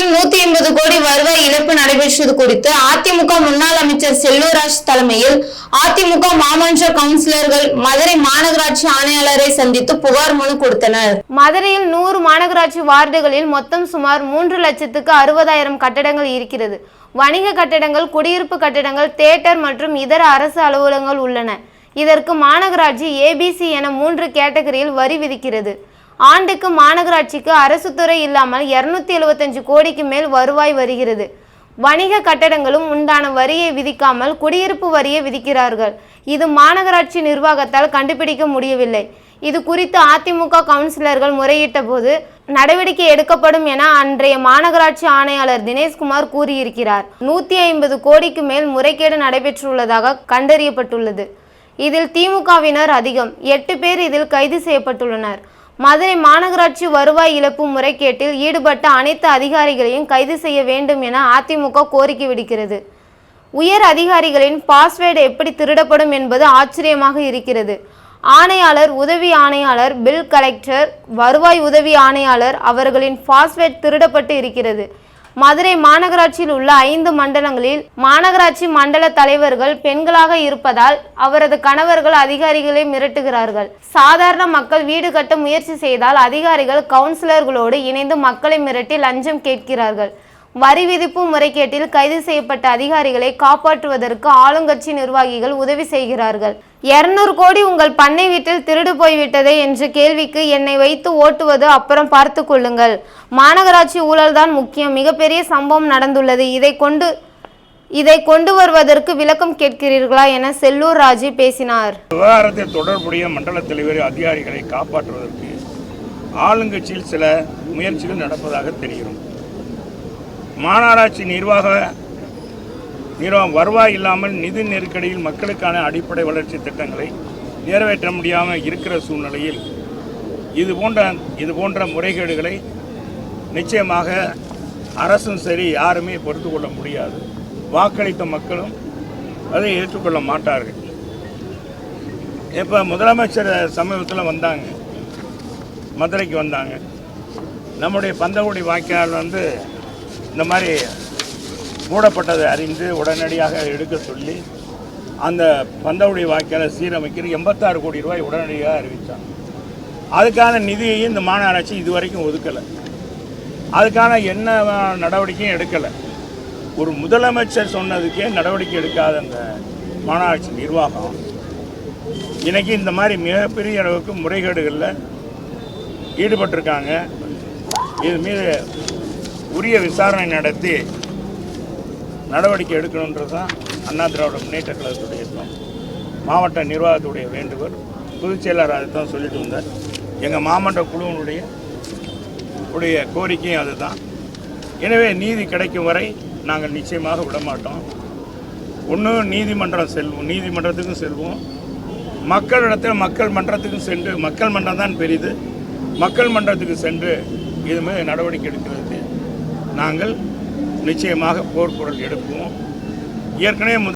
மாநகராட்சியில் நூத்தி எண்பது கோடி வருவாய் இழப்பு நடைபெற்றது குறித்து அதிமுக முன்னாள் அமைச்சர் செல்லூராஜ் தலைமையில் அதிமுக மாமன்ற கவுன்சிலர்கள் மதுரை மாநகராட்சி ஆணையாளரை சந்தித்து புகார் மனு கொடுத்தனர். மதுரையில் நூறு மாநகராட்சி வார்டுகளில் மொத்தம் சுமார் மூன்று லட்சத்துக்கு அறுபதாயிரம் கட்டடங்கள் இருக்கிறது. வணிக கட்டடங்கள் குடியிருப்பு கட்டடங்கள் தியேட்டர் மற்றும் இதர அரசு அலுவலகங்கள் உள்ளன. இதற்கு மாநகராட்சி ஏபிசி என மூன்று கேட்டகரியில் வரி விதிக்கிறது. ஆண்டுக்கு மாநகராட்சிக்கு அரசு துறை இல்லாமல் இருநூத்தி எழுபத்தஞ்சு கோடிக்கு மேல் வருவாய் வருகிறது. வணிக கட்டடங்களும் உண்டான வரியை விதிக்காமல் குடியிருப்பு வரியை விதிக்கிறார்கள். இது மாநகராட்சி நிர்வாகத்தால் கண்டுபிடிக்க முடியவில்லை. இது குறித்து அதிமுக கவுன்சிலர்கள் முறையிட்ட போது நடவடிக்கை எடுக்கப்படும் என அன்றைய மாநகராட்சி ஆணையாளர் தினேஷ்குமார் கூறியிருக்கிறார். நூத்தி ஐம்பது கோடிக்கு மேல் முறைகேடு நடைபெற்றுள்ளதாக கண்டறியப்பட்டுள்ளது. இதில் திமுகவினர் அதிகம். எட்டு பேர் இதில் கைது செய்யப்பட்டுள்ளனர். மதுரை மாநகராட்சி வருவாய் இழப்பு முறைகேட்டில் ஈடுபட்ட அனைத்து அதிகாரிகளையும் கைது செய்ய வேண்டும் என அதிமுக கோரிக்கை விடுக்கிறது. உயர் அதிகாரிகளின் பாஸ்வேர்டு எப்படி திருடப்படும் என்பது ஆச்சரியமாக இருக்கிறது. ஆணையாளர் உதவி ஆணையாளர் பில் கலெக்டர் வருவாய் உதவி ஆணையாளர் அவர்களின் பாஸ்வேர்ட் திருடப்பட்டு இருக்கிறது. மதுரை மாநகராட்சியில் உள்ள ஐந்து மண்டலங்களில் மாநகராட்சி மண்டல தலைவர்கள் பெண்களாக இருப்பதால் அவரது கணவர்கள் அதிகாரிகளை மிரட்டுகிறார்கள். சாதாரண மக்கள் வீடு கட்ட முயற்சி செய்தால் அதிகாரிகள் கவுன்சிலர்களோடு இணைந்து மக்களை மிரட்டி லஞ்சம் கேட்கிறார்கள். வரி விதிப்பு முறைகேட்டில் கைது செய்யப்பட்ட அதிகாரிகளை காப்பாற்றுவதற்கு ஆளுங்கட்சி நிர்வாகிகள் உதவி செய்கிறார்கள். இருநூறு கோடி உங்கள் பண்ணை வீட்டில் திருடு போய்விட்டதே என்ற கேள்விக்கு என்னை வைத்து ஓட்டுவது அப்புறம் பார்த்து கொள்ளுங்கள். மாநகராட்சி ஊழல்தான் முக்கியம். மிகப்பெரிய சம்பவம் நடந்துள்ளது. இதை கொண்டு இதை கொண்டு வருவதற்கு விளக்கம் கேட்கிறீர்களா என செல்லூர் ராஜு பேசினார். விவகாரத்தில் தொடர்புடைய மண்டல தலைவர் அதிகாரிகளை காப்பாற்றுவதற்கு ஆளுங்கட்சியில் சில முயற்சிகள் நடப்பதாக தெரிகிறோம் மாநகராட்சி நிர்வாக நிறுவனம் வருவாய் இல்லாமல் நிதி நெருக்கடியில் மக்களுக்கான அடிப்படை வளர்ச்சி திட்டங்களை நிறைவேற்ற முடியாமல் இருக்கிற சூழ்நிலையில் இது போன்ற இது போன்ற முறைகேடுகளை நிச்சயமாக அரசும் சரி யாருமே பொறுத்து கொள்ள முடியாது. வாக்களித்த மக்களும் அதை ஏற்றுக்கொள்ள மாட்டார்கள். இப்போ முதலமைச்சர் சமீபத்தில் வந்தாங்க. மதுரைக்கு வந்தாங்க. நம்முடைய பந்தகுடி வாய்க்கால் வந்து இந்த மாதிரி மூடப்பட்டதை அறிந்து உடனடியாக எடுக்க சொல்லி அந்த பந்தவுடைய வாய்க்காலை சீரமைக்கிற எண்பத்தாறு கோடி ரூபாய் உடனடியாக அறிவித்தாங்க அதுக்கான நிதியையும் இந்த மாநகராட்சி இதுவரைக்கும் ஒதுக்கலை. அதுக்கான என்ன நடவடிக்கையும் எடுக்கலை. ஒரு முதலமைச்சர் சொன்னதுக்கே நடவடிக்கை எடுக்காத அந்த மாநகராட்சி நிர்வாகம். இன்றைக்கி இந்த மாதிரி மிகப்பெரிய அளவுக்கு முறைகேடுகளில் ஈடுபட்டிருக்காங்க. இது மீது உரிய விசாரணை நடத்தி நடவடிக்கை எடுக்கணுன்றது தான் அண்ணா திராவிட முன்னேற்ற கழகத்துடைய எண்ணம். மாவட்ட நிர்வாகத்துடைய வேண்டுகோள். பொதுச் செயலாளர் அதை தான் சொல்லிட்டு வந்தார். எங்கள் மாமன்ற குழுவினுடைய உடைய கோரிக்கையும் அதுதான். எனவே நீதி கிடைக்கும் வரை நாங்கள் நிச்சயமாக விட மாட்டோம் ஒன்று நீதிமன்றம் செல்வோம் நீதிமன்றத்துக்கும் செல்வோம். மக்களிடத்தில் மக்கள் மன்றத்துக்கும் சென்று மக்கள் மன்றம் தான் பெரிது. மக்கள் மன்றத்துக்கு சென்று இது மாதிரி நடவடிக்கை எடுக்கிறது. நாங்கள் நிச்சயமாக போர்க்குரல் எடுப்போம். ஏற்கனவே